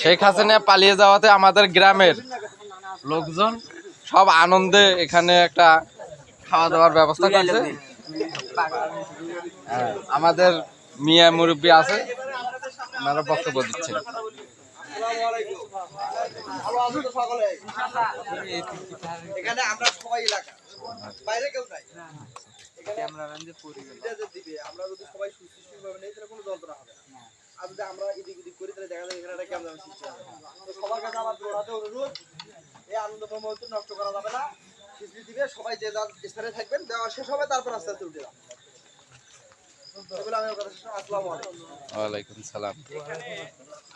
শেখ হাসিনা পালিয়ে যাওয়াতে আমাদের গ্রামের লোকজন সব আনন্দে এখানে একটা খাওয়া দাওয়ার ব্যবস্থা করছে। আমাদের মিয়া মুরব্বী আছে, ওনারা বক্তব্য দিচ্ছেন। এখানে আমরা সবাই এলাকা। বাইরে কেউ নাই। এটা যে দিবে, আমরা যদি সবাই সুস্থভাবে নেই তাহলে কোনো যন্ত্রণা হবে না। আর যদি আমরা এদিক ওদিক করি তাহলে দেখা যায় এখানে একটা কেমন সৃষ্টি হবে। তো সবার কাছে আমার জোড়াতে অনুরোধ এই আনন্দ মুহূর্ত নষ্ট করা যাবে না। খিচড়ি দিবে সবাই যে যার স্থানে থাকবেন দেওয়া শেষ হবে তারপর আস্তে আস্তে উঠে যাবে। আমি কথা শেষ আসসালামু আলাইকুম। ওয়ালাইকুম সালাম।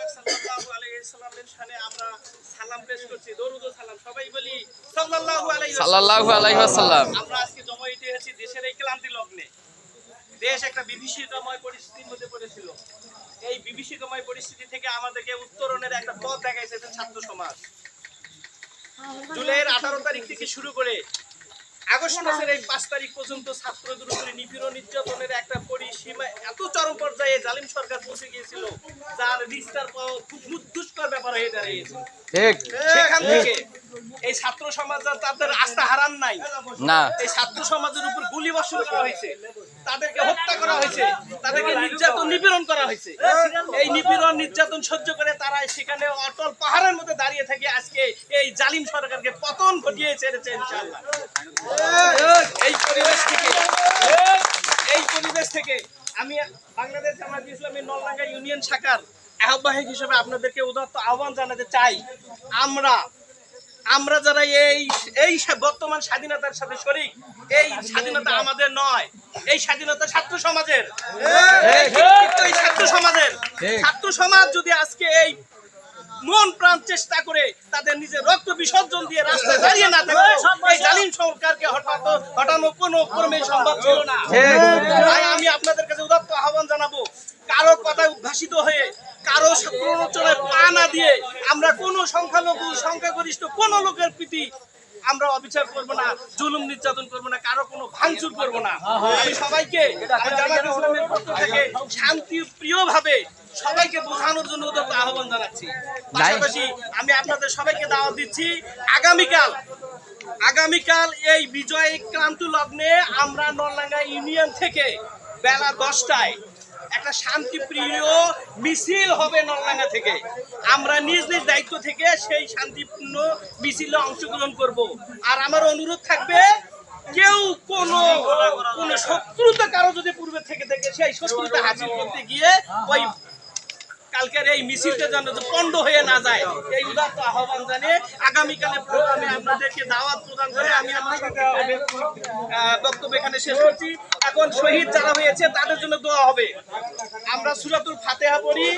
পাক সাল্লাল্লাহু আলাইহি সাল্লামের শানে আমরা সালাম পেশ করছি। দরুদ ও সালাম সবাই বলি সাল্লাল্লাহু আলাইহি সাল্লাল্লাহু আলাইহি ওয়াসাল্লাম। আমরা আজকে জমায়েত হয়েছি দেশের এই ক্লান্তি লগ্নে। দেশ একটা বিভীষিকাময় পরিস্থিতির মধ্যে পড়েছিল। এই বিভীষিকাময় পরিস্থিতি থেকে আমাদেরকে উত্তরণের একটা পথ দেখাইছে ছাত্র সমাজ। জুলাইয়ের আঠারো তারিখ থেকে শুরু করে আগস্ট মাসের এই পাঁচ তারিখ পর্যন্ত ছাত্রদের উপরে নিপীড়ন নির্যাতনের একটা পরিসীমা এত চরম পর্যায়ে জালিম সরকার পৌঁছে গিয়েছিল যার বিস্তার পাওয়া খুব দুষ্কর ব্যাপার হয়ে দাঁড়িয়েছে। সেখান থেকে এই ছাত্র সমাজ তাদের আস্থা হারান নাই। না। এই ছাত্র সমাজের উপর গুলি বর্ষণ করা হয়েছে। তাদেরকে হত্যা করা হয়েছে। তাদেরকে নির্যাতন নিপীড়ন করা হয়েছে। এই নিপীড়ন নির্যাতন সহ্য করে তারা সেখানে অটল পাহাড়ের মধ্যে দাঁড়িয়ে থেকে আজকে এই জালিম সরকারকে পতন ঘটিয়ে ছেড়েছে ইনশাআল্লাহ এই পরিবেশ থেকে এই পরিবেশ থেকে আমি বাংলাদেশ জামাত ইসলামী নলডাঙ্গা ইউনিয়ন শাখার আহ্বায়ক হিসেবে আপনাদেরকে উদাত্ত আহ্বান জানাতে চাই। আমরা আমরা যারা এই এই বর্তমান স্বাধীনতার সাথে শরিক এই স্বাধীনতা আমাদের নয়। এই স্বাধীনতা ছাত্র সমাজের। এই ছাত্র সমাজের। ছাত্র সমাজ যদি আজকে এই মন প্রাণ চেষ্টা করে তাদের নিজের রক্ত বিসর্জন দিয়ে রাস্তায় দাঁড়িয়ে না থাকে। এই জালিম সরকারকে হটানো হটানো কোনো ক্রমে সম্ভব ছিল না। তাই আমি আপনাদের কাছে উদাত্ত আহ্বান জানাব কারও কথায় উদ্ভাসিত হয়ে কারও প্ররোচনায় পা না দিয়ে আমরা কোনো সংখ্যালঘু সংখ্যাগরিষ্ঠ কোনো লোকের প্রতি আমরা অবিচার করব না জুলুম নির্যাতন করব না কারও কোনো ভাঙচুর করব না। আমি সবাইকে শান্তি প্রিয় ভাবে সবাইকে বোঝানোর জন্য উদ্যত আহ্বান জানাচ্ছি। পাশাপাশি আমি আপনাদের সবাইকে দাওয়াত দিচ্ছি আগামীকাল আগামীকাল এই বিজয় ক্রান্ত লগ্নে আমরা নরলাঙ্গা ইউনিয়ন থেকে বেলা দশটায় একটা শান্তিপ্রিয় মিছিল হবে নরলাঙ্গা থেকে। আমরা নিজ নিজ দায়িত্ব থেকে সেই শান্তিপূর্ণ মিছিলে অংশগ্রহণ করব। আর আমার অনুরোধ থাকবে কেউ কোনো কোন শত্রুতা কারও যদি পূর্বে থেকে থেকে সেই শত্রুতা হাসিল করতে গিয়ে ওই কালকের এই মিছিলটা যেন পণ্ড হয়ে না যায় এই উদাত্ত আহ্বান জানিয়ে আগামীকালের প্রোগ্রামে আপনাদেরকে দাওয়াত প্রদান করে আমি আমার বক্তব্য এখানে শেষ করছি। এখন শহীদ যারা হয়েছে তাদের জন্য দোয়া হবে। আমরা সুরাতুল ফাতেহা পড়ি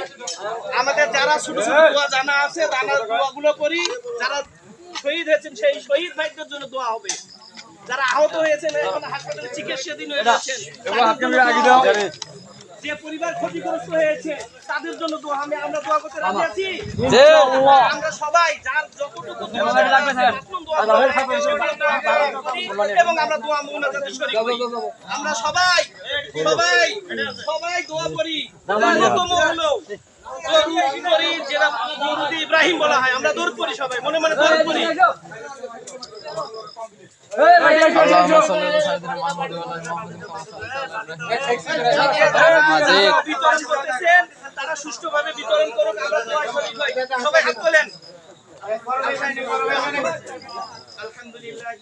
আমাদের যারা ছোট ছোট দোয়া জানা আছে জানা দোয়াগুলো করি। যারা শহীদ হয়েছেন সেই শহীদ ভাইদের জন্য দোয়া হবে। যারা আহত হয়েছেন এখন হাসপাতালে চিকিৎসাধীন হয়ে রয়েছেন যে পরিবার ক্ষতিগ্রস্ত হয়েছে তাদের জন্য দোয়া আমি আমরা দোয়া করতে রাজি আছি? আমরা সবাই যার যতটুকু এবং আমরা দোয়া মুনাজাতে শরীক হই আমরা সবাই সবাই সবাই দোয়া করি। অন্যতম হলো দরুদ করি যেটা দরুদ ইব্রাহিম বলা হয়। আমরা দরুদ করি সবাই। মনে মনে দরুদ করি তারা আলহামদুলিল্লাহ